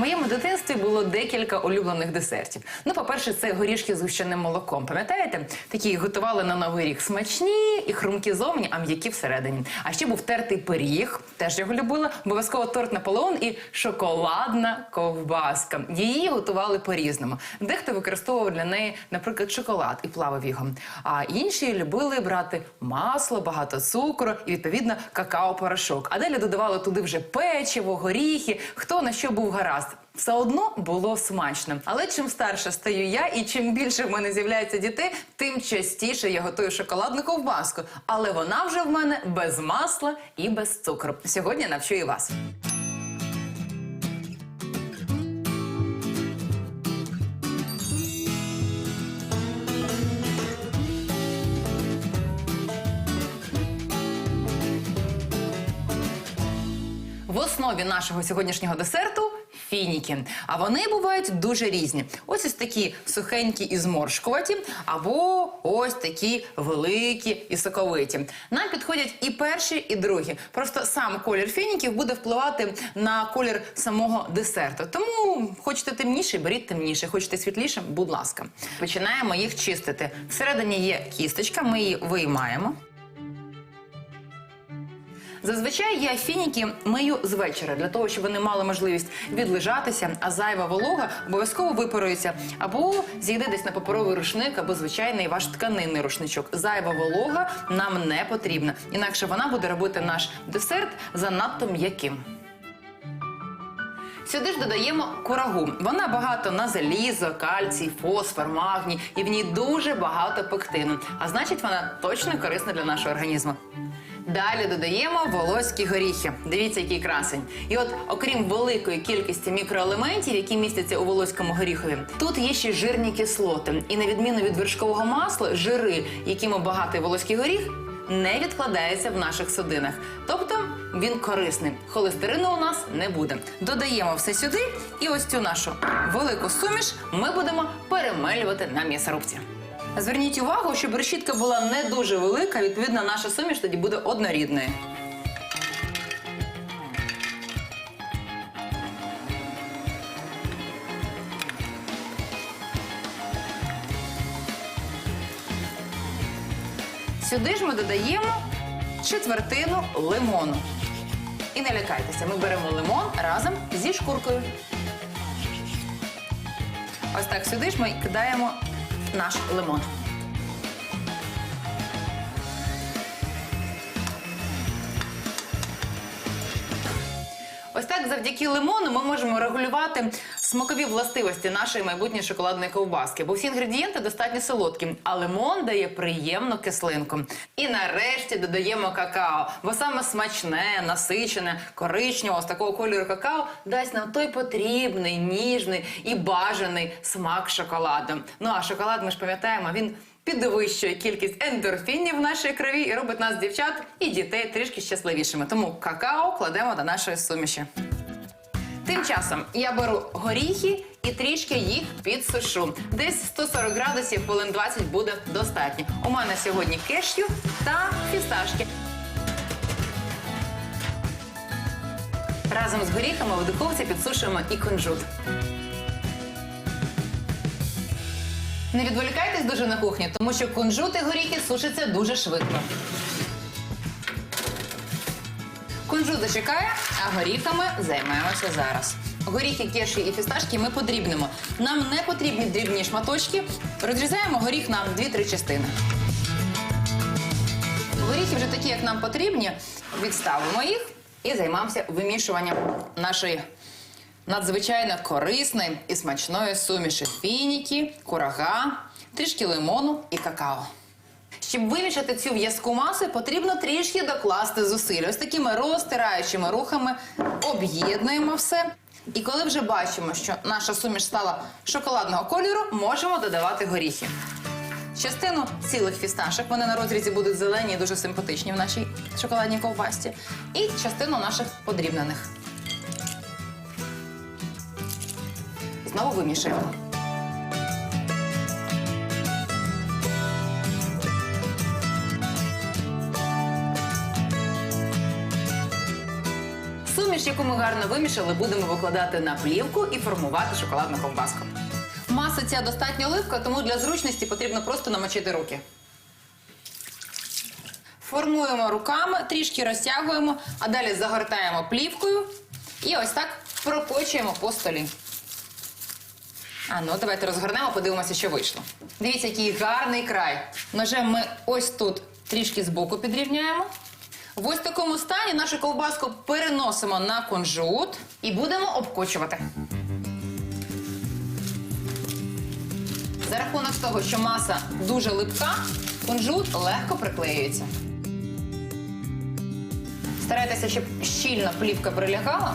моєму дитинстві було декілька улюблених десертів. Ну, по-перше, це горішки з гущеним молоком. Пам'ятаєте? Такі готували на новий рік смачні і хрумкі зовні, а м'які всередині. А ще був тертий пиріг, теж його любила. Обов'язково торт Наполеон і шоколадна ковбаска. Її готували по-різному. Дехто використовував для неї, наприклад, шоколад і плавав його. А інші любили брати масло, багато цукру і відповідно какао-порошок. А далі додавали туди вже печиво, горіхи, хто на що був гаразд. Все одно було смачно. Але чим старше стаю я, і чим більше в мене з'являється дітей, тим частіше я готую шоколадну ковбаску. Але вона вже в мене без масла і без цукру. Сьогодні навчу і вас. В основі нашого сьогоднішнього десерту фініки. А вони бувають дуже різні. Ось ось такі сухенькі і зморшкуваті, або ось такі великі і соковиті. Нам підходять і перші, і другі. Просто сам колір фініків буде впливати на колір самого десерту. Тому хочете темніше, беріть темніше. Хочете світліше, будь ласка. Починаємо їх чистити. Всередині є кісточка, ми її виймаємо. Зазвичай я фініки мию з вечора для того, щоб вони мали можливість відлежатися, а зайва волога обов'язково випарується або зійде десь на паперовий рушник, або звичайний ваш тканинний рушничок. Зайва волога нам не потрібна, інакше вона буде робити наш десерт занадто м'яким. Сюди ж додаємо курагу. Вона багато на залізо, кальцій, фосфор, магній, і в ній дуже багато пектину. А значить, вона точно корисна для нашого організму. Далі додаємо волоські горіхи. Дивіться, який красень. І от, окрім великої кількості мікроелементів, які містяться у волоському горіхові, тут є ще жирні кислоти. І на відміну від вершкового масла, жири, якими багатий волоський горіх, не відкладається в наших судинах. Тобто він корисний. Холестерину у нас не буде. Додаємо все сюди, і ось цю нашу велику суміш ми будемо перемелювати на м'ясорубці. Зверніть увагу, щоб решітка була не дуже велика, відповідно, наша суміш тоді буде однорідною. Сюди ж ми додаємо четвертину лимону. І не лякайтеся, ми беремо лимон разом зі шкуркою. Ось так сюди ж ми кидаємо наш лимон. Ось так, завдяки лимону, ми можемо регулювати смакові властивості нашої майбутньої шоколадної ковбаски, бо всі інгредієнти достатньо солодкі, а лимон дає приємну кислинку. І нарешті додаємо какао, бо саме смачне, насичене, коричневого з такого кольору какао дасть нам той потрібний, ніжний і бажаний смак шоколаду. Ну а шоколад, ми ж пам'ятаємо, він підвищує кількість ендорфінів в нашій крові і робить нас, дівчат і дітей трішки щасливішими. Тому какао кладемо до нашої суміші. Тим часом я беру горіхи і трішки їх підсушу. Десь 140 градусів, хвилин 20 буде достатньо. У мене сьогодні кешю та фісташки. Разом з горіхами в духовці підсушуємо і кунжут. Не відволікайтесь дуже на кухню, тому що кунжут і горіхи сушаться дуже швидко. Кунжут зачекає, а горіхами займаємося зараз. Горіхи, кеші і фісташки ми подрібнемо. Нам не потрібні дрібні шматочки. Розрізаємо горіх на 2-3 частини. Горіхи вже такі, як нам потрібні. Відставимо їх і займаємося вимішуванням нашої надзвичайно корисної і смачної суміші фініки, курага, трішки лимону і какао. Щоб вимішати цю в'язку масу, потрібно трішки докласти зусиль. Ось такими розтираючими рухами об'єднуємо все. І коли вже бачимо, що наша суміш стала шоколадного кольору, можемо додавати горіхи. Частину цілих фісташок, вони на розрізі будуть зелені і дуже симпатичні в нашій шоколадній ковбасці. І частину наших подрібнених. Знову вимішуємо. Суміш яку ми гарно вимішали, будемо викладати на плівку і формувати шоколадну ковбаску. Маса ця достатньо оливка, тому для зручності потрібно просто намочити руки. Формуємо руками, трішки розтягуємо, а далі загортаємо плівкою і ось так прокочуємо по столі. А ну, давайте розгорнемо, подивимося, що вийшло. Дивіться, який гарний край. Ножем ми ось тут трішки збоку підрівняємо. В ось такому стані нашу ковбаску переносимо на кунжут і будемо обкочувати. За рахунок того, що маса дуже липка, кунжут легко приклеюється. Старайтеся, щоб щільно плівка прилягала,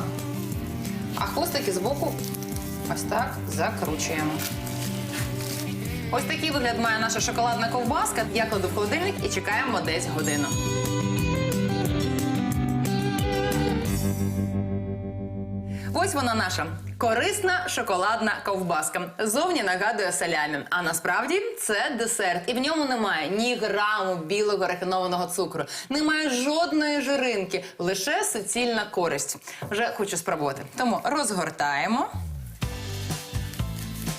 а хвостики збоку ось так закручуємо. Ось такий вигляд має наша шоколадна ковбаска. Я кладу в холодильник і чекаємо десь годину. Ось вона наша корисна шоколадна ковбаска. Зовні нагадує салямі, а насправді це десерт, і в ньому немає ні граму білого рафінованого цукру, немає жодної жиринки, лише суцільна користь. Вже хочу спробувати. Тому розгортаємо.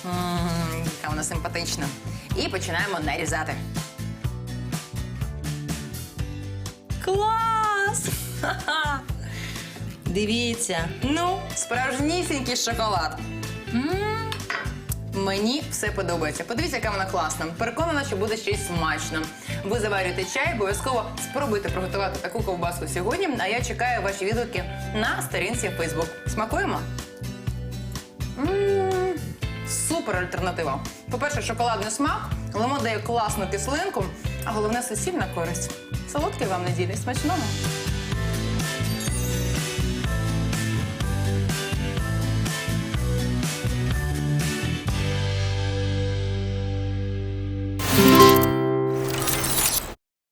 М, Яка вона симпатична. І починаємо нарізати. Клас! Ха-ха! Дивіться. Ну, справжнісінький шоколад. Мені все подобається. Подивіться, яка вона класна. Переконана, що буде ще й смачно. Ви заварюєте чай, обов'язково спробуйте приготувати таку ковбаску сьогодні. А я чекаю ваші відгуки на сторінці Facebook. Смакуємо? Супер альтернатива. По-перше, шоколадний смак, лимон дає класну кислинку, а головне суцільна користь. Солодкий вам неділі. Смачного!